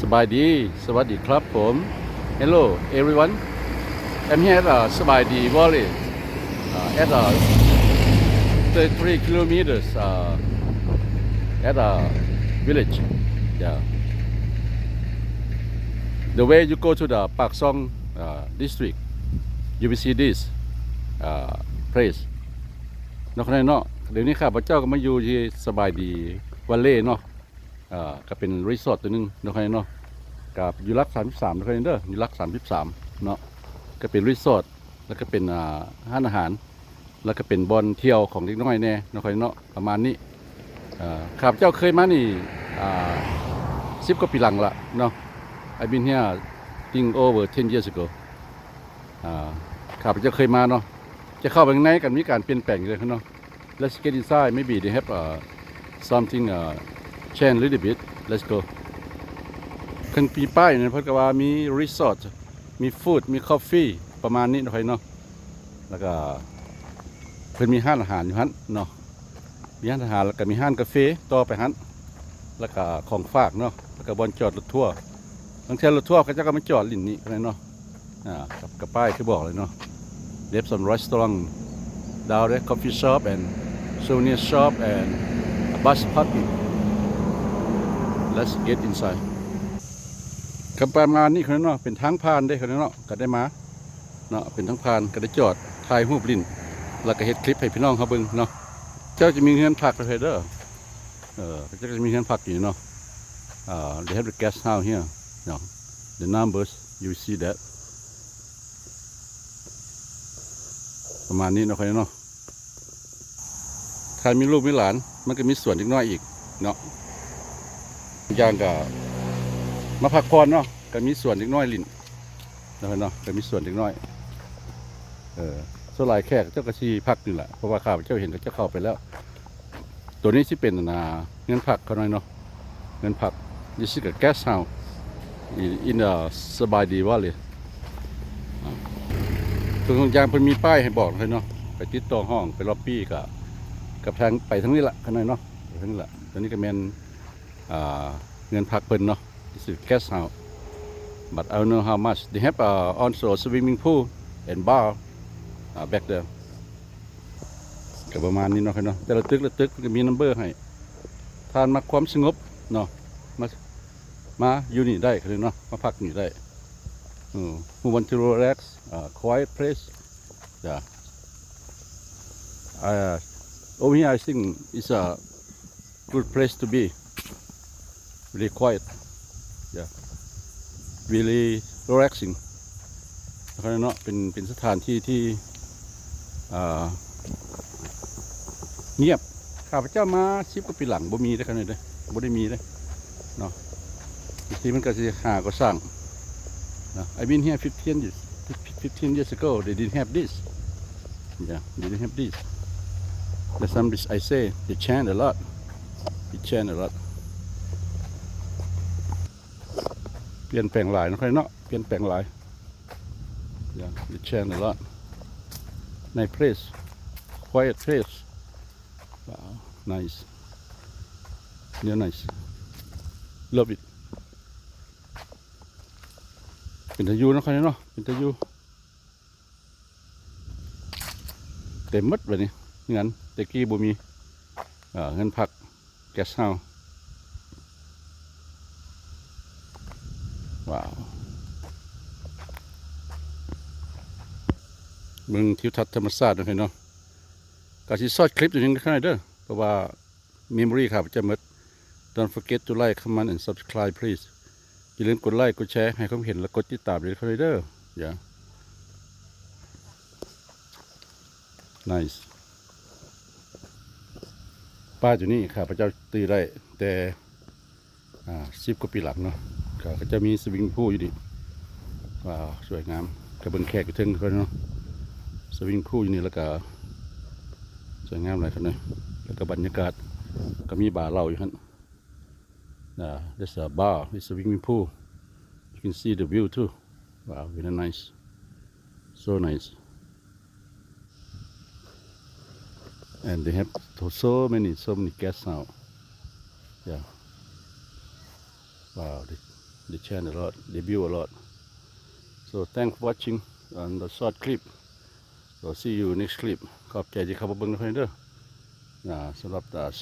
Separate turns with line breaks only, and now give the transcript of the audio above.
สบายดี สวัสดีครับผม Hello everyone I'm here at uh, สบายดี Valley uh, at uh, 33 kilometers uh, at a village yeah the way you go to the Pak Song uh, district you will see this uh, place นอกนั้นเนาะเดี๋ยวนี้ข้าพเจ้าก็มาอยู่ที่สบายดีวันเล่เนาะ อ่าก็เป็นรีสอร์ทตัวหนึงนะครับเนาะกับยูรักสามสามนะครับเด้อยูรักสามสามเนาะก็เป็นรีสอร์ทแล้วก็เป็นอ่าห้านอาหาร แล้วก็เป็นบอลเที่ยวของเด็กน้อยแน่นะครับเนาะประมาณนี้อ่าข้าพเจ้าเคยมานี่อ่าสิบกว่าปีหลังละเนาะ I've been here think over 10 years ago อ่าข้าพเจ้าเคยมาเนาะจะเข้าไปข้างในกันมีการเปลี่ยนแปลงเลยครับเนาะ Let's get inside maybe they have uh, something uh, change a little bit let's go ขึ้นปีป้ายเนี่ยเพิ่นก็ว่ามีรีสอร์ทมีฟู้ดมีคอฟฟี่ประมาณนี้เนาะครเนาะแล้วก็เพิ่นมีห้านอาหารอยู่ฮั่นเนาะมีห้านอาหารแล้วก็มีห้านกาแฟต่อไปฮั่นแล้วก็ของฝากเนาะแล้วก็บอนจอดรถทัวบางเทีรถทัวร์เขาจะก็มาจอดลิ่นนี่เลยเนาะอ่ากับกับป้ายที่บอกเลยเนาะ They have some restaurant down there coffee shop and souvenir shop and a bus parking let's get inside คำประมาณนี้คนนั้นเนาะเป็นทางผ่านได้คนนั้นเนาะก็ได้มาเนาะเป็นทางผ่านก็ได้จอดถ่ายรูปลินแล้วก็เฮ็ดคลิปให้พี่น้องเขาเบิ่งเนาะเจ้าจะมีเงินพักเลยเด้อเออเจ้าจะมีเงินพักอยู่เนาะอ่า they have the guest house here no the numbers you see that ประมาณนี้เนาะคนนั้นเนาะถ้ามีลูกมีหลาน มันก็มีส่วนเล็กน้อยอีกเนาะ อย่างก็มาพักผ่อนเนาะก็มีส่วนเล็กน้อยลิ้นเนะเนาะก็มีส่วนเล็กน้อยเออส่วนลายแขกเจ้ากระชีพักนี่แหละเพราะว่าข้าพเจ้าเห็นก็จะเข้าไปแล้ว ตัวนี้ที่เป็นนาเงินผักเขาหน่อยเนาะเงินผักนี่สิกับแก๊สเฮาอินเดสบายดีว่าเลยตัวของยางเพิ่นมีป้ายให้บอกเลยเนาะไปติดต่อห้องไปล็อบบี้กับกับทางไปทั้งนี้ละข้างในเนาะทั้งนี้ละตัวนี้ก็แมน เงินพักเพิ่นเนาะ this is guest house but I don't know how much they have uh, also a swimming pool and bar uh, back there ก็ประมาณนี้เนาะครับเนาะแต่ละตึกละตึกก็มีนัมเบอร์ให้ทานมาความสงบเนาะมามาอยู่นี่ได้คือเนาะมาพักนี่ได้อืม who want to relax uh, quiet place yeah uh, over here I think it's a good place to be really quiet yeah really relaxing นะครับเนาะเป็นเป็นสถานที่ที่เงียบข้าพเจ้ามาชิบก็ปีหลังบ่มีได้ขนาดนี้เลยบ่ได้มีเลยเนาะที่มันก็จะหาก็สร้างนะ I been here 15 years 15 years ago they didn't have this yeah they didn't have this there's some this I say they chant a lot they chant a lot เปลี่ยนแปลงหลายนะครับเนาะเปลี่ยนแปลงหลายอย่างดิเชนละใน place quiet place wow nice yeah nice love it เป็นตะยูนะครับเนาะเป็นตะยูเต็มหมดแบบนี้งั้นต่กี้บ่มีเอ่อเงินพักแกสเฮา ว้าวเมืองทิวทัศน์ธรรมศาสตร์นะครับเนาะกาสิซอดคลิปอยู่นี่ข้างในเด้อเพราะว่าเมมโมรีครับจะหมด Don't forget to like comment and subscribe please อย่าลืมกดไลค์กดแชร์ให้เขาเห็นและกดติดตามเลยครับเด้ออย่า nice ป้าอยู่นี่ข้าพเจ้าตีได้แต่สิบกว่าปีหลังเนาะ ก็จะมีสวิงพูอยู่ดิว้าวสวยงามกระเบื้องแขกอยู่เทึงเขาเนาะสวิงพูอยู่นี่แล้วก็สวยงามหลยครับเนาะแล้วก็บรรยากาศก็มีบาร์เหล้าอยู่ฮั่นนะ there's a bar with swimming pool you can see the view too wow very nice so nice and they have so many so many guests now yeah wow they they change a lot they build a lot so thanks for watching on the short clip so see you next clip ขอบใจที่เข้ามาเบิ่งนะเพื่อนเด้ออ่าสำหรับอ่า